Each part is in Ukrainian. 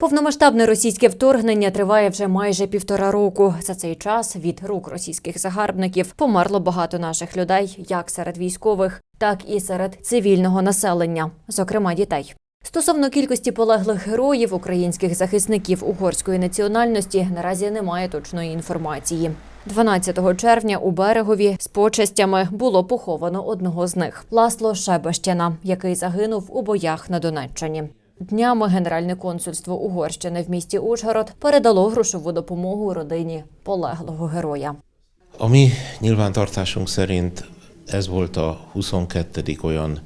Повномасштабне російське вторгнення триває вже майже півтора року. За цей час від рук російських загарбників померло багато наших людей, як серед військових, так і серед цивільного населення, зокрема дітей. Стосовно кількості полеглих героїв українських захисників угорської національності наразі немає точної інформації. 12 червня у берегові з почестями було поховано одного з них Ласло Шебещина, який загинув у боях на Донеччині. Днями Генеральне консульство Угорщини в місті Ужгород передало грошову допомогу родині полеглого героя. Омі nyilvántartásunk szerint ez volt a 22. olyan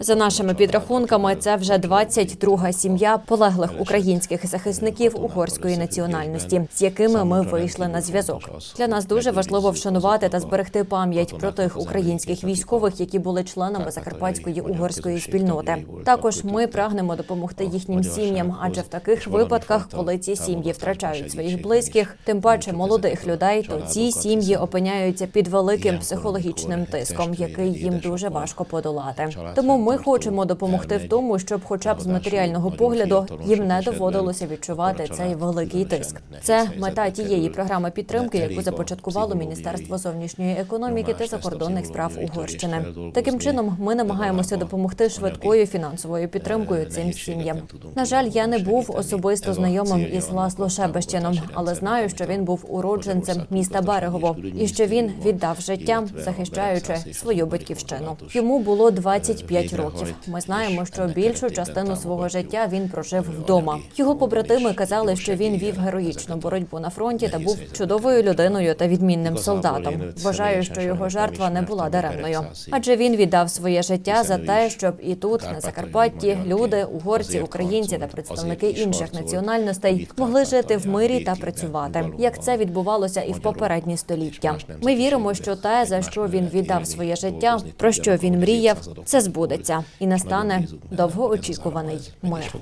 За нашими підрахунками, це вже 22-га сім'я полеглих українських захисників угорської національності, з якими ми вийшли на зв'язок. Для нас дуже важливо вшанувати та зберегти пам'ять про тих українських військових, які були членами закарпатської угорської спільноти. Також ми прагнемо допомогти їхнім сім'ям, адже в таких випадках, коли ці сім'ї втрачають своїх близьких, тим паче молодих людей, то ці сім'ї опиняються під великим психологічним тиском, який їм дуже важко подолати. Тому ми хочемо допомогти в тому, щоб, хоча б з матеріального погляду, їм не доводилося відчувати цей великий тиск. Це мета тієї програми підтримки, яку започаткувало Міністерство зовнішньої економіки та закордонних справ Угорщини. Таким чином, ми намагаємося допомогти швидкою фінансовою підтримкою цим сім'ям. На жаль, я не був особисто знайомим із Ласло Шебещином, але знаю, що він був уродженцем міста Берегово і що він віддав життя, захищаючи свою батьківщину. Йому було 25 років. Ми знаємо, що більшу частину свого життя він прожив вдома. Його побратими казали, що він вів героїчну боротьбу на фронті та був чудовою людиною та відмінним солдатом. Вважаю, що його жертва не була даремною, адже він віддав своє життя за те, щоб і тут, на Закарпатті, люди, угорці, українці та представники інших національностей могли жити в мирі та працювати, як це відбувалося і в попередні століття. Ми віримо, що те, за що він віддав своє життя, про що він мріяв, це збудеться і настане довгоочікуваний мир.